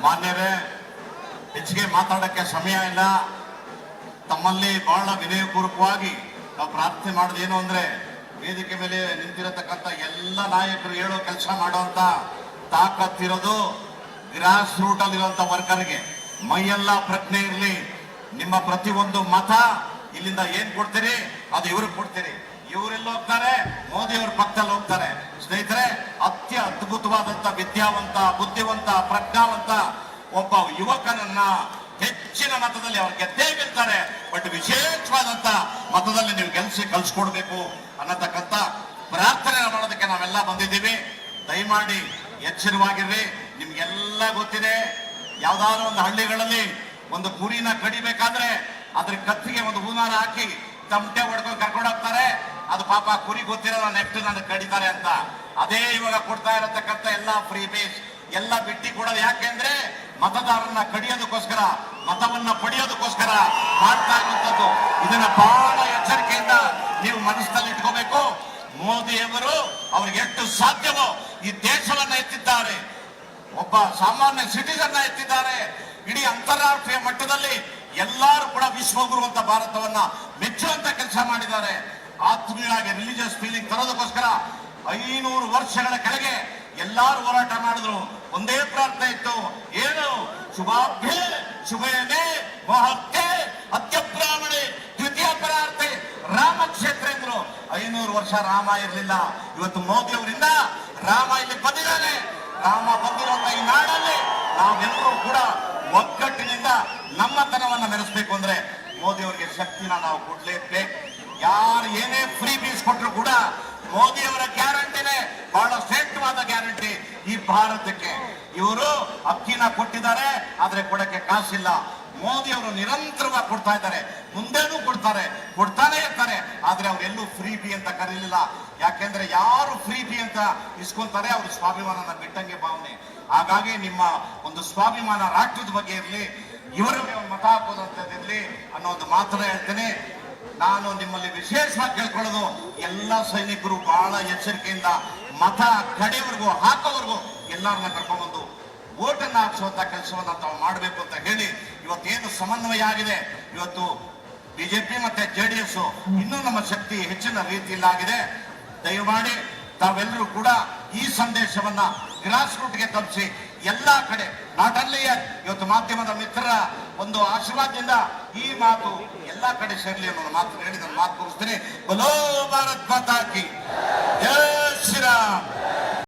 ಮಾನ್ಯರೇ, ಹೆಚ್ಚಿಗೆ ಮಾತಾಡಕ್ಕೆ ಸಮಯ ಇಲ್ಲ. ತಮ್ಮಲ್ಲಿ ಬಹಳ ವಿನಯಪೂರ್ವಕವಾಗಿ ನಾವು ಪ್ರಾರ್ಥನೆ ಮಾಡೋದು ಏನು ಅಂದ್ರೆ, ವೇದಿಕೆ ಮೇಲೆ ನಿಂತಿರತಕ್ಕಂಥ ಎಲ್ಲ ನಾಯಕರು ಹೇಳೋ ಕೆಲಸ ಮಾಡುವಂತ ತಾಕತ್ತಿರೋದು ಗ್ರಾಸ್ ರೂಟ್ ಅಲ್ಲಿರುವಂತ ವರ್ಕರ್ಗೆ ಮೈಯೆಲ್ಲ ಪ್ರಜ್ಞೆ ಇರಲಿ. ನಿಮ್ಮ ಪ್ರತಿಯೊಂದು ಮತ ಇಲ್ಲಿಂದ ಏನ್ ಕೊಡ್ತೀರಿ? ಅದು ಇವ್ರಿಗೆ ಕೊಡ್ತೀರಿ. ಇವರೆಲ್ಲ ಹೋಗ್ತಾರೆ ಮೋದಿ ಅವ್ರ ಪಕ್ಕದಲ್ಲಿ ಹೋಗ್ತಾರೆ. ಸ್ನೇಹಿತರೆ, ಅತ್ಯ ಅದ್ಭುತವಾದಂತ ವಿದ್ಯಾವಂತ, ಬುದ್ಧಿವಂತ, ಪ್ರಜ್ಞಾವಂತ ಒಬ್ಬ ಯುವಕನನ್ನ ಹೆಚ್ಚಿನ ಮತದಲ್ಲಿ ಅವ್ರು ಗೆದ್ದೇ ಗೆಲ್ತಾರೆ. ಬಟ್ ವಿಶೇಷವಾದಂತ ಮತದಲ್ಲಿ ನೀವು ಗೆಲ್ಸಿ ಕಲ್ಸ್ಕೊಡ್ಬೇಕು ಅನ್ನತಕ್ಕಂತ ಪ್ರಾರ್ಥನೆ ಮಾಡೋದಕ್ಕೆ ನಾವೆಲ್ಲ ಬಂದಿದ್ದೀವಿ. ದಯಮಾಡಿ ಎಚ್ಚರವಾಗಿರ್ರಿ. ನಿಮ್ಗೆಲ್ಲ ಗೊತ್ತಿದೆ, ಯಾವ್ದಾದ್ರು ಒಂದು ಹಳ್ಳಿಗಳಲ್ಲಿ ಒಂದು ಕುರಿನ ಕಡಿಬೇಕಾದ್ರೆ ಅದ್ರ ಕತ್ತಿಗೆ ಒಂದು ಹೂನಾರ ಹಾಕಿ ತಮಟೆ ಹೊಡ್ಕೊಂಡು ಕರ್ಕೊಂಡು ಹೋಗ್ತಾರೆ ಅದು ಪಾಪ ಕುರಿ ಗೊತ್ತಿರಲ್ಲ ನೆಕ್ಸ್ಟ್ ನನಗೆ ಕಡಿತಾರೆ ಅಂತ. ಅದೇ ಇವಾಗ ಕೊಡ್ತಾ ಇರತಕ್ಕಂತ ಎಲ್ಲ ಫ್ರೀ ಬೇಸ್ ಎಲ್ಲ ಬಿಟ್ಟಿ ಕೊಡೋದು ಯಾಕೆಂದ್ರೆ ಮತದಾರರನ್ನ ಕಡಿಯೋದಕ್ಕೋಸ್ಕರ, ಮತವನ್ನ ಪಡೆಯೋದಕ್ಕೋಸ್ಕರ ಮಾಡ್ತಾ ಇರುವಂತದ್ದು ಇದನ್ನ ಬಹಳ ಎಚ್ಚರಿಕೆಯಿಂದ ನೀವು ಮನಸ್ಸಲ್ಲಿ ಇಟ್ಕೋಬೇಕು. ಮೋದಿಯವರು ಅವ್ರಿಗೆ ಎಷ್ಟು ಸಾಧ್ಯವೋ ಈ ದೇಶವನ್ನ ಎತ್ತಿದ್ದಾರೆ. ಒಬ್ಬ ಸಾಮಾನ್ಯ ಸಿಟಿಸನ್ ಎತ್ತಿದ್ದಾರೆ. ಇಡೀ ಅಂತಾರಾಷ್ಟ್ರೀಯ ಮಟ್ಟದಲ್ಲಿ ಎಲ್ಲರೂ ಕೂಡ ವಿಶ್ವಗುರು ಅಂತ ಭಾರತವನ್ನ ಮೆಚ್ಚುವಂತ ಕೆಲಸ ಮಾಡಿದ್ದಾರೆ. ಆತ್ಮೀಯವಾಗಿ ರಿಲಿಜಿಯಸ್ ಫೀಲಿಂಗ್ ತರೋದಕ್ಕೋಸ್ಕರ ಐನೂರು ವರ್ಷಗಳ ಕೆಳಗೆ ಎಲ್ಲಾರು ಹೋರಾಟ ಮಾಡಿದ್ರು. ಒಂದೇ ಪ್ರಾರ್ಥನೆ ಇತ್ತು. ಏನು? ಶುಭಾಭ್ಯ, ಶುಭಯನೇ ಮಹತ್ಯೆ ಅತ್ಯಬ್ರಾಹ್ಮಣೆ ದ್ವಿತೀಯ ಪರಾರ್ಥೆ ರಾಮಕ್ಷೇತ್ರ ಎಂದ್ರು. ಐನೂರು ವರ್ಷ ರಾಮ ಇರಲಿಲ್ಲ. ಇವತ್ತು ಮೋದಿ ಅವರಿಂದ ರಾಮ ಇಲ್ಲಿ ಬಂದಿದ್ದಾನೆ. ರಾಮ ಬಂದಿರುವಂತ ಈ ನಾಡಲ್ಲಿ ನಾವೆಲ್ಲರೂ ಕೂಡ ಒಗ್ಗಟ್ಟಿನಿಂದ ನಮ್ಮತನವನ್ನ ಮೆರೆಸ್ಬೇಕು ಅಂದ್ರೆ ಮೋದಿ ಅವರಿಗೆ ಶಕ್ತಿನ ನಾವು ಕೊಡ್ಲೇಬೇಕು. ಯಾರು ಏನೇ ಫ್ರೀ ಬೀಸ್ ಕೊಟ್ಟರು ಕೂಡ ಮೋದಿಯವರ ಗ್ಯಾರಂಟಿನೇ ಬಹಳ ಶ್ರೇಷ್ಠವಾದ ಗ್ಯಾರಂಟಿ ಈ ಭಾರತಕ್ಕೆ. ಇವರು ಅಕ್ಕಿನ ಕೊಟ್ಟಿದ್ದಾರೆ, ಆದ್ರೆ ಕೊಡಕ್ಕೆ ಕಾಸಿಲ್ಲ. ಮೋದಿ ಅವರು ನಿರಂತರವಾಗಿ ಕೊಡ್ತಾ ಇದ್ದಾರೆ. ಮುಂದೇನೂ ಕೊಡ್ತಾರೆ, ಕೊಡ್ತಾನೆ ಇರ್ತಾರೆ, ಆದ್ರೆ ಅವರೆಲ್ಲೂ ಫ್ರೀ ಬಿ ಅಂತ ಕರೀಲಿಲ್ಲ. ಯಾಕೆಂದ್ರೆ ಯಾರು ಫ್ರೀ ಬಿ ಅಂತ ಇಸ್ಕೊಂತಾರೆ, ಅವ್ರ ಸ್ವಾಭಿಮಾನನ ಬಿಟ್ಟಂಗೆ ಭಾವನೆ. ಹಾಗಾಗಿ ನಿಮ್ಮ ಒಂದು ಸ್ವಾಭಿಮಾನ ರಾಷ್ಟ್ರದ ಬಗ್ಗೆ ಇರಲಿ ಇವರಿಗೆ ಒಂದು ಮತ ಹಾಕೋದಂತದಿರ್ಲಿ ಅನ್ನೋ ಒಂದು ಮಾತನ್ನ ಹೇಳ್ತೇನೆ. ನಾನು ನಿಮ್ಮಲ್ಲಿ ವಿಶೇಷವಾಗಿ ಕೇಳ್ಕೊಳ್ಳೋದು, ಎಲ್ಲ ಸೈನಿಕರು ಬಹಳ ಎಚ್ಚರಿಕೆಯಿಂದ ಮತ ಕಡೆಯವರೆಗೂ ಹಾಕೋವರೆಗೂ ಎಲ್ಲರನ್ನ ಕರ್ಕೊಂಡ್ಬಂದು ಓಟನ್ನ ಹಾಕ್ಸುವಂತ ಕೆಲಸವನ್ನ ತಾವು ಮಾಡಬೇಕು ಅಂತ ಹೇಳಿ ಇವತ್ತೇನು ಸಮನ್ವಯ ಆಗಿದೆ? ಇವತ್ತು ಬಿಜೆಪಿ ಮತ್ತೆ ಜೆಡಿಎಸ್ ಇನ್ನೂ ನಮ್ಮ ಶಕ್ತಿ ಹೆಚ್ಚಿನ ರೀತಿಯಲ್ಲಾಗಿದೆ. ದಯಮಾಡಿ ತಾವೆಲ್ಲರೂ ಕೂಡ ಈ ಸಂದೇಶವನ್ನ ಗ್ರಾಸ್ ರೂಟ್ಗೆ ತಲುಪಿಸಿ. ಎಲ್ಲಾ ಕಡೆ, ನಾಟ್ ಅಲ್ಲಿಯೇ ಇವತ್ತು ಮಾಧ್ಯಮದ ಮಿತ್ರರ ಒಂದು ಆಶೀರ್ವಾದದಿಂದ ಈ ಮಾತು ಎಲ್ಲ ಕಡೆ ಸೇರಲಿ ಅನ್ನೋ ಮಾತು ಹೇಳಿದ ಮಾತು ಕೊಡಿಸ್ತೇನೆ ಬಲೋ ಭಾರತ್ ಮಾತಾಕಿ ಜಯ ಶ್ರೀರಾಮ್.